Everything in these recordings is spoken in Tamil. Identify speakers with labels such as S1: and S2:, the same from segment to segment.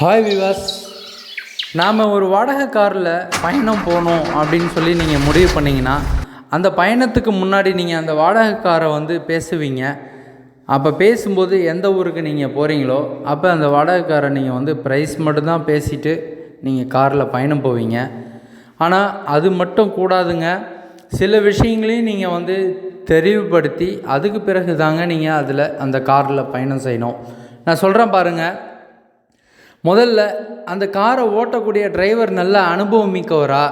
S1: ஹாய் விவாஸ் நாம் ஒரு வாடகை காரில் பயணம் போகணும் அப்படின்னு சொல்லி நீங்கள் முடிவு பண்ணிங்கன்னா அந்த பயணத்துக்கு முன்னாடி நீங்கள் அந்த வாடகை காரை வந்து பேசுவீங்க. அப்போ பேசும்போது எந்த ஊருக்கு நீங்கள் போகிறீங்களோ அப்போ அந்த வாடகை காரை நீங்கள் வந்து ப்ரைஸ் மட்டும்தான் பேசிட்டு நீங்கள் காரில் பயணம் போவீங்க. ஆனால் அது மட்டும் கூடாதுங்க. சில விஷயங்களையும் நீங்கள் வந்து தெரிவுபடுத்தி அதுக்கு பிறகு தாங்க நீங்கள் அதில் அந்த காரில் பயணம் செய்யணும். நான் சொல்கிறேன் பாருங்கள் முதல்ல அந்த காரை ஓட்டக்கூடிய டிரைவர் நல்ல அனுபவம் மிக்கவரா?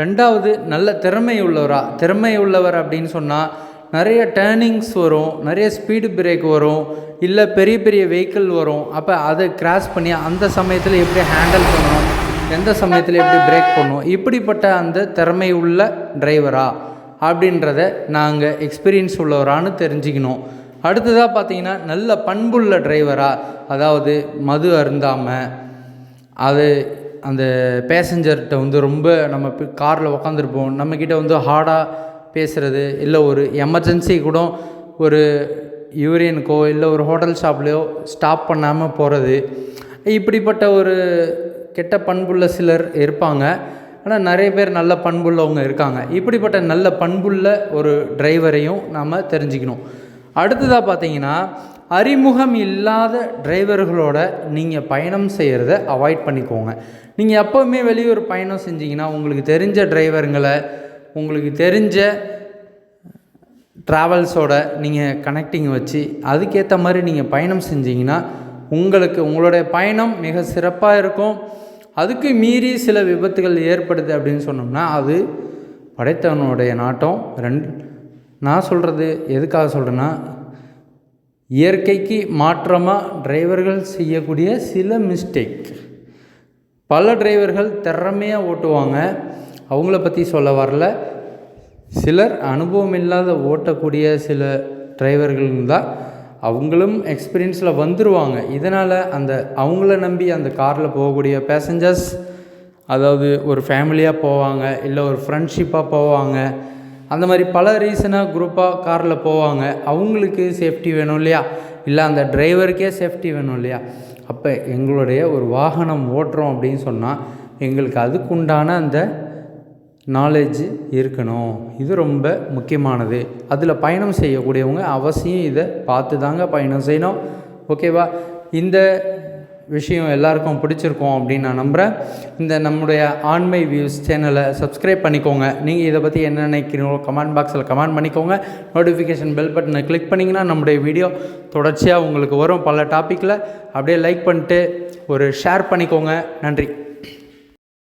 S1: ரெண்டாவது நல்ல திறமை உள்ளவரா திறமை உள்ளவர் அப்படின்னு சொன்னால் நிறைய டேர்னிங்ஸ் வரும் நிறைய ஸ்பீடு பிரேக் வரும் இல்லை பெரிய பெரிய வெஹிக்கிள் வரும். அப்போ அதை கிராஸ் பண்ணி அந்த சமயத்தில் எப்படி ஹேண்டில் பண்ணணும்? எந்த சமயத்தில் எப்படி பிரேக் பண்ணணும்? இப்படிப்பட்ட அந்த திறமை உள்ள டிரைவரா அப்படின்றத நாங்கள் எக்ஸ்பீரியன்ஸ் உள்ளவரான்னு தெரிஞ்சுக்கணும். அடுத்ததாக பார்த்தீங்கன்னா நல்ல பண்புள்ள டிரைவராக அதாவது மது அருந்தாமல் அது அந்த பேசஞ்சர்கிட்ட வந்து ரொம்ப நம்ம காரில் உக்காந்துருப்போம். நம்மக்கிட்ட வந்து ஹார்டாக பேசுகிறது இல்லை ஒரு எமர்ஜென்சி கூட ஒரு யூரியனுக்கோ இல்லை ஒரு ஹோட்டல் ஷாப்லேயோ ஸ்டாப் பண்ணாமல் போகிறது இப்படிப்பட்ட ஒரு கெட்ட பண்புள்ள சிலர் இருப்பாங்க. ஆனால் நிறைய பேர் நல்ல பண்புள்ளவங்க இருக்காங்க. இப்படிப்பட்ட நல்ல பண்புள்ள ஒரு டிரைவரையும் நாம் தெரிஞ்சுக்கணும். அடுத்ததாக பார்த்தீங்கன்னா அறிமுகம் இல்லாத டிரைவர்களோட நீங்கள் பயணம் செய்கிறத அவாய்ட் பண்ணிக்கோங்க. நீங்கள் எப்போவுமே வெளியூர் பயணம் செஞ்சீங்கன்னா உங்களுக்கு தெரிஞ்ச டிரைவருங்களை உங்களுக்கு தெரிஞ்ச ட்ராவல்ஸோட நீங்கள் கனெக்டிங் வச்சு அதுக்கேற்ற மாதிரி நீங்கள் பயணம் செஞ்சீங்கன்னா உங்களுக்கு உங்களுடைய பயணம் மிக சிறப்பாக இருக்கும். அதுக்கு மீறி சில விபத்துகள் ஏற்படுது அப்படின்னு சொன்னோம்னா அது படைத்தவனுடைய நாட்டம். ரெண்டு நான் சொல்கிறது எதுக்காக சொல்கிறேன்னா இயற்கைக்கு மாற்றமாக டிரைவர்கள் செய்யக்கூடிய சில மிஸ்டேக் பல டிரைவர்கள் திறமையாக ஓட்டுவாங்க. அவங்கள பற்றி சொல்ல வரல. சிலர் அனுபவம் இல்லாத ஓட்டக்கூடிய சில டிரைவர்கள் தான் அவங்களும் எக்ஸ்பீரியன்ஸில் வந்துடுவாங்க இதனால் அந்த அவங்கள நம்பி அந்த காரில் போகக்கூடிய பேசஞ்சர்ஸ் அதாவது ஒரு ஃபேமிலியாக போவாங்க இல்லை ஒரு ஃப்ரெண்ட்ஷிப்பாக போவாங்க அந்த மாதிரி பல ரீசனாக குரூப்பாக காரில் போவாங்க. அவங்களுக்கு சேஃப்டி வேணும் இல்லையா? இல்லை அந்த டிரைவருக்கே சேஃப்டி வேணும் இல்லையா? அப்போ எங்களுடைய ஒரு வாகனம் ஓட்டுறோம் அப்படின்னு சொன்னால் எங்களுக்கு அதுக்குண்டான அந்த நாலேஜ் இருக்கணும். இது ரொம்ப முக்கியமானது. அதில் பயணம் செய்யக்கூடியவங்க அவசியம் இதை பார்த்து தாங்க பயணம் செய்யணும். ஓகேவா இந்த விஷயம் எல்லாருக்கும் பிடிச்சிருக்கும் அப்படின்னு நான் நம்புகிறேன் இந்த நம்முடைய ஆண்மை வியூஸ் சேனலை சப்ஸ்கிரைப் பண்ணிக்கோங்க. நீங்கள் இதை பற்றி என்ன நினைக்கிறீங்களோ கமெண்ட் பாக்ஸில் கமெண்ட் பண்ணிக்கோங்க. நோட்டிஃபிகேஷன் பெல் பட்டனை கிளிக் பண்ணிங்கன்னா நம்முடைய வீடியோ தொடர்ச்சியாக உங்களுக்கு வரும் பல டாப்பிக்கில் அப்படியே லைக் பண்ணிட்டு ஒரு ஷேர் பண்ணிக்கோங்க. நன்றி.